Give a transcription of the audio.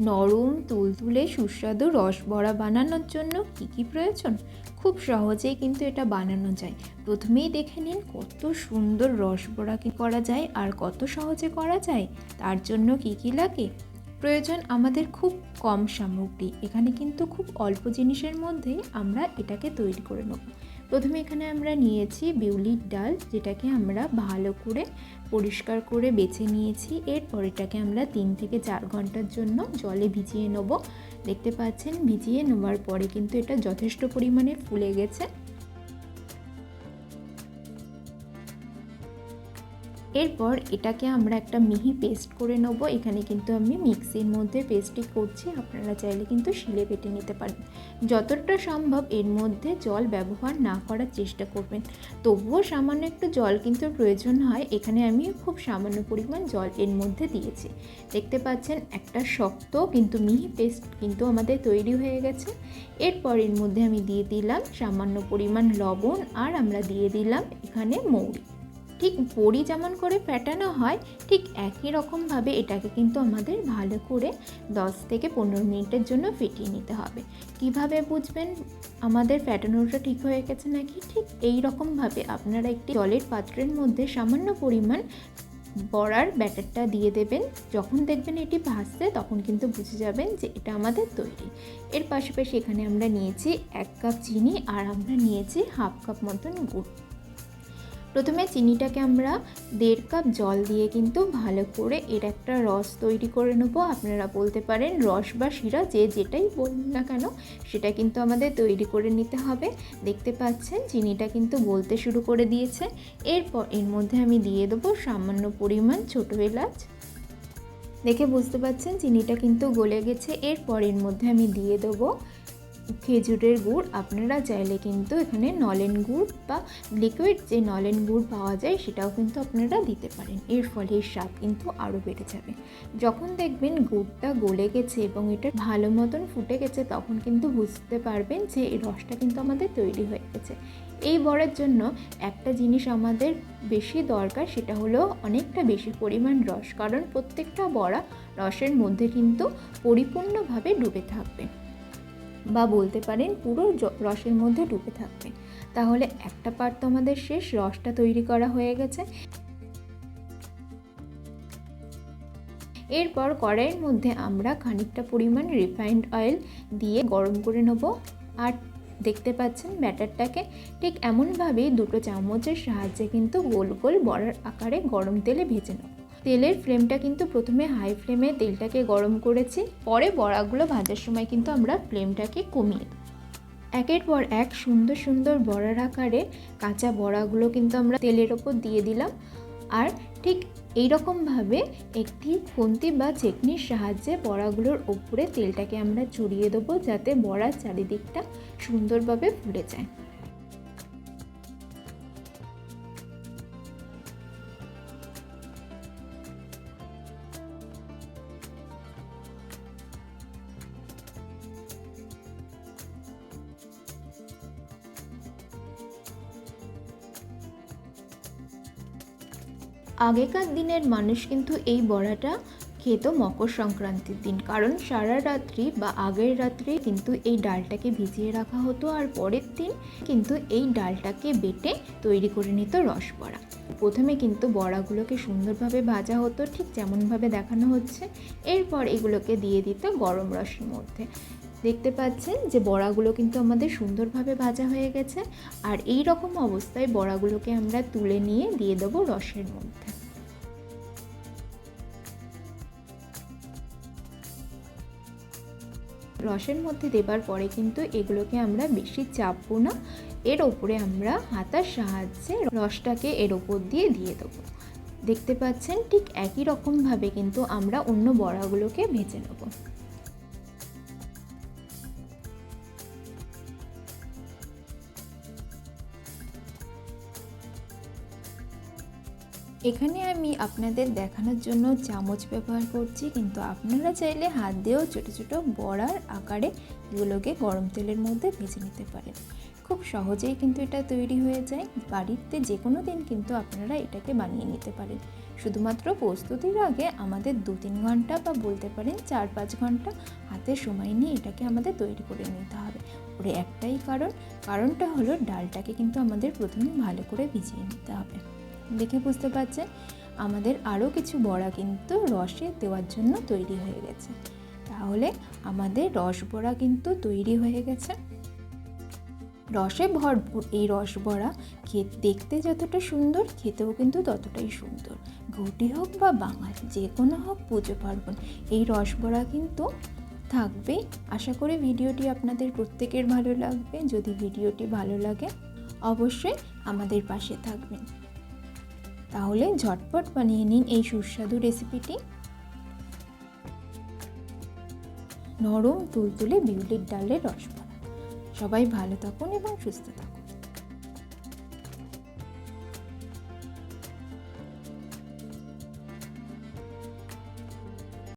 নরম, তুলতুলে, সুস্বাদু রসবড়া বানানোর জন্য কী কী প্রয়োজন? খুব সহজেই কিন্তু এটা বানানো যায়। প্রথমেই দেখে নিন কত সুন্দর রসবড়া কি করা যায় আর কত সহজে করা যায়। তার জন্য কি কি লাগে? প্রয়োজন আমাদের খুব কম সামগ্রী। এখানে কিন্তু খুব অল্প জিনিসের মধ্যেই আমরা এটাকে তৈরি করে নেব। প্রথমে এখানে আমরা নিয়েছি বিউলির ডাল, যেটাকে আমরা ভালো করে পরিষ্কার করে বেছে নিয়েছি। এরপর এটাকে আমরা তিন থেকে চার ঘণ্টার জন্য জলে ভিজিয়ে নেব। দেখতে পাচ্ছেন, ভিজিয়ে নেওয়ার পরে কিন্তু এটা যথেষ্ট পরিমাণে ফুলে গেছে। এরপর এটাকে আমরা একটা মিহি পেস্ট করে নেব। এখানে কিন্তু আমি মিক্সির মধ্যে পেস্টটি করছি, আপনারা চাইলে কিন্তু শিলে বেটে নিতে পারেন। যতটা সম্ভব এর মধ্যে জল ব্যবহার না করার চেষ্টা করবেন। তবুও সামান্য একটু জল কিন্তু প্রয়োজন হয়। এখানে আমি খুব সামান্য পরিমাণ জল এর মধ্যে দিয়েছি। দেখতে পাচ্ছেন একটা শক্ত কিন্তু মিহি পেস্ট কিন্তু আমাদের তৈরি হয়ে গেছে। এরপর এর মধ্যে আমি দিয়ে দিলাম সামান্য পরিমাণ লবণ আর আমরা দিয়ে দিলাম এখানে মৌরি। ঠিক বড়ি যেমন করে ফেটানো হয়, ঠিক একই রকমভাবে এটাকে কিন্তু আমাদের ভালো করে 10 থেকে পনেরো মিনিটের জন্য ফেটিয়ে নিতে হবে। কীভাবে বুঝবেন? আমাদের ফ্যাটানোটা ঠিক হয়ে গেছে নাকি? ঠিক এই রকমভাবে আপনারা একটি জলের পাত্রের মধ্যে সামান্য পরিমাণ বড়ার ব্যাটারটা দিয়ে দেবেন। যখন দেখবেন এটি ভাসছে তখন কিন্তু বুঝে যাবেন যে এটা আমাদের তৈরি। এর পাশাপাশি এখানে আমরা নিয়েছি এক কাপ চিনি আর আমরা নিয়েছি হাফ কাপ মতন গুড়। প্রথমে চিনিটাকে আমরা দেড় কাপ জল দিয়ে কিন্তু ভালো করে এর একটা রস তৈরি করে নেব। আপনারা বলতে পারেন রস বা শিরা যে যেটাই বলুন না কেন, সেটা কিন্তু আমাদের তৈরি করে নিতে হবে। দেখতে পাচ্ছেন চিনিটা কিন্তু বলতে শুরু করে দিয়েছে। এরপর এর মধ্যে আমি দিয়ে দেবো সামান্য পরিমাণ ছোটো এলাচ। দেখে বুঝতে পাচ্ছেন চিনিটা কিন্তু গলে গেছে। এরপর এর মধ্যে আমি দিয়ে দেবো খেজুরের গুড়, আপনারা চাইলে কিন্তু এখানে নলেন গুড় বা লিকুইড যে নলেন গুড় পাওয়া যায়, সেটাও কিন্তু আপনারা দিতে পারেন। এর ফলে স্বাদ কিন্তু আরও বেড়ে যাবে। যখন দেখবেন গুড়টা গলে গেছে এবং এটা ভালো মতন ফুটে গেছে, তখন কিন্তু বুঝতে পারবেন যে এই রসটা কিন্তু আমাদের তৈরি হয়ে গেছে। এই বড়ার জন্য একটা জিনিস আমাদের বেশি দরকার, সেটা হলো অনেকটা বেশি পরিমাণ রস। কারণ প্রত্যেকটা বড়া রসের মধ্যে কিন্তু পরিপূর্ণভাবে ডুবে থাকবে। বা বলতে পারেন পুরো রসের মধ্যে ডুবে থাকবে। তাহলে একটা পার্ট তো আমাদের শেষ, রসটা তৈরি করা হয়ে গেছে। এরপর কড়াইয়ের মধ্যে আমরা খানিকটা পরিমাণ রিফাইন্ড অয়েল দিয়ে গরম করে নেব। আর দেখতে পাচ্ছেন ব্যাটারটাকে ঠিক এমনভাবেই দুটো চামচের সাহায্যে কিন্তু গোল গোল বড়ার আকারে গরম তেলে ভেজে নেব। তেলের ফ্লেমটা কিন্তু প্রথমে হাই ফ্লেমে তেলটাকে গরম করেছি, পরে বড়াগুলো ভাজার সময় কিন্তু আমরা ফ্লেমটাকে কমিয়ে একের পর এক সুন্দর সুন্দর বড়ার আকারে কাঁচা বড়াগুলো কিন্তু আমরা তেলের ওপর দিয়ে দিলাম। আর ঠিক এই রকমভাবে একটি খুন্তি বা চেকনির সাহায্যে বড়াগুলোর ওপরে তেলটাকে আমরা চড়িয়ে দেবো যাতে বড়ার চারিদিকটা সুন্দরভাবে ফুলে যায়। আগেকার দিনের মানুষ কিন্তু এই বড়াটা খেত মকর সংক্রান্তির দিন। কারণ সারা রাত্রি বা আগের রাত্রে কিন্তু এই ডালটাকে ভিজিয়ে রাখা হতো আর পরের দিন কিন্তু এই ডালটাকে বেটে তৈরি করে নিত রস বড়া প্রথমে কিন্তু বড়াগুলোকে সুন্দরভাবে ভাজা হতো, ঠিক যেমনভাবে দেখানো হচ্ছে। এরপর এগুলোকে দিয়ে দিত গরম রসের মধ্যে। দেখতে পাচ্ছেন যে বড়াগুলো কিন্তু আমাদের সুন্দরভাবে ভাজা হয়ে গেছে। আর এই রকম অবস্থায় বড়াগুলোকে আমরা তুলে নিয়ে দিয়ে দেবো রসের মধ্যে। রসের মধ্যে দেবার পরে কিন্তু এগুলোকে আমরা বেশি চাপবো না। এর ওপরে আমরা হাতার সাহায্যে রসটাকে এর ওপর দিয়ে দিয়ে দেবো। দেখতে পাচ্ছেন ঠিক একই রকমভাবে কিন্তু আমরা অন্য বড়াগুলোকে ভেজে নেব। এখানে আমি আপনাদের দেখানোর জন্য চামচ ব্যবহার করছি, কিন্তু আপনারা চাইলে হাত দিয়েও ছোটো ছোটো বড়ার আকারে এগুলোকে গরম তেলের মধ্যে ভেজে নিতে পারেন। খুব সহজেই কিন্তু এটা তৈরি হয়ে যায়। বাড়িতে যে কোনো দিন কিন্তু আপনারা এটাকে বানিয়ে নিতে পারেন। শুধুমাত্র প্রস্তুতির আগে আমাদের দু তিন ঘণ্টা বা বলতে পারেন চার পাঁচ ঘণ্টা হাতে সময় নিয়ে এটাকে আমাদের তৈরি করে নিতে হবে। ওর একটাই কারণ, কারণটা হলো ডালটাকে কিন্তু আমাদের প্রথমে ভালো করে ভিজিয়ে নিতে হবে। দেখে বুঝতে পারছেন? আমাদের আরও কিছু বড়া কিন্তু রসে দেওয়ার জন্য তৈরি হয়ে গেছে। তাহলে আমাদের রস বড়া কিন্তু তৈরি হয়ে গেছে। রসে ভরপুর এই রসবড়া খেত, দেখতে যতটা সুন্দর, খেতেও কিন্তু ততটাই সুন্দর। ঘটি হোক বা বাঙাল, যে কোনো হোক পুজো পার্বণ, এই রস রসবড়া কিন্তু থাকবেই আশা করি ভিডিওটি আপনাদের প্রত্যেকের ভালো লাগবে। যদি ভিডিওটি ভালো লাগে, অবশ্যই আমাদের পাশে থাকবেন। তাহলে ঝটপট বানিয়ে নিন এই সুস্বাদু রেসিপিটি। নরম, তুলতুলে বিউলির ডালের রসমালাই সবাই ভালো থাকুন এবং সুস্থ থাকুন।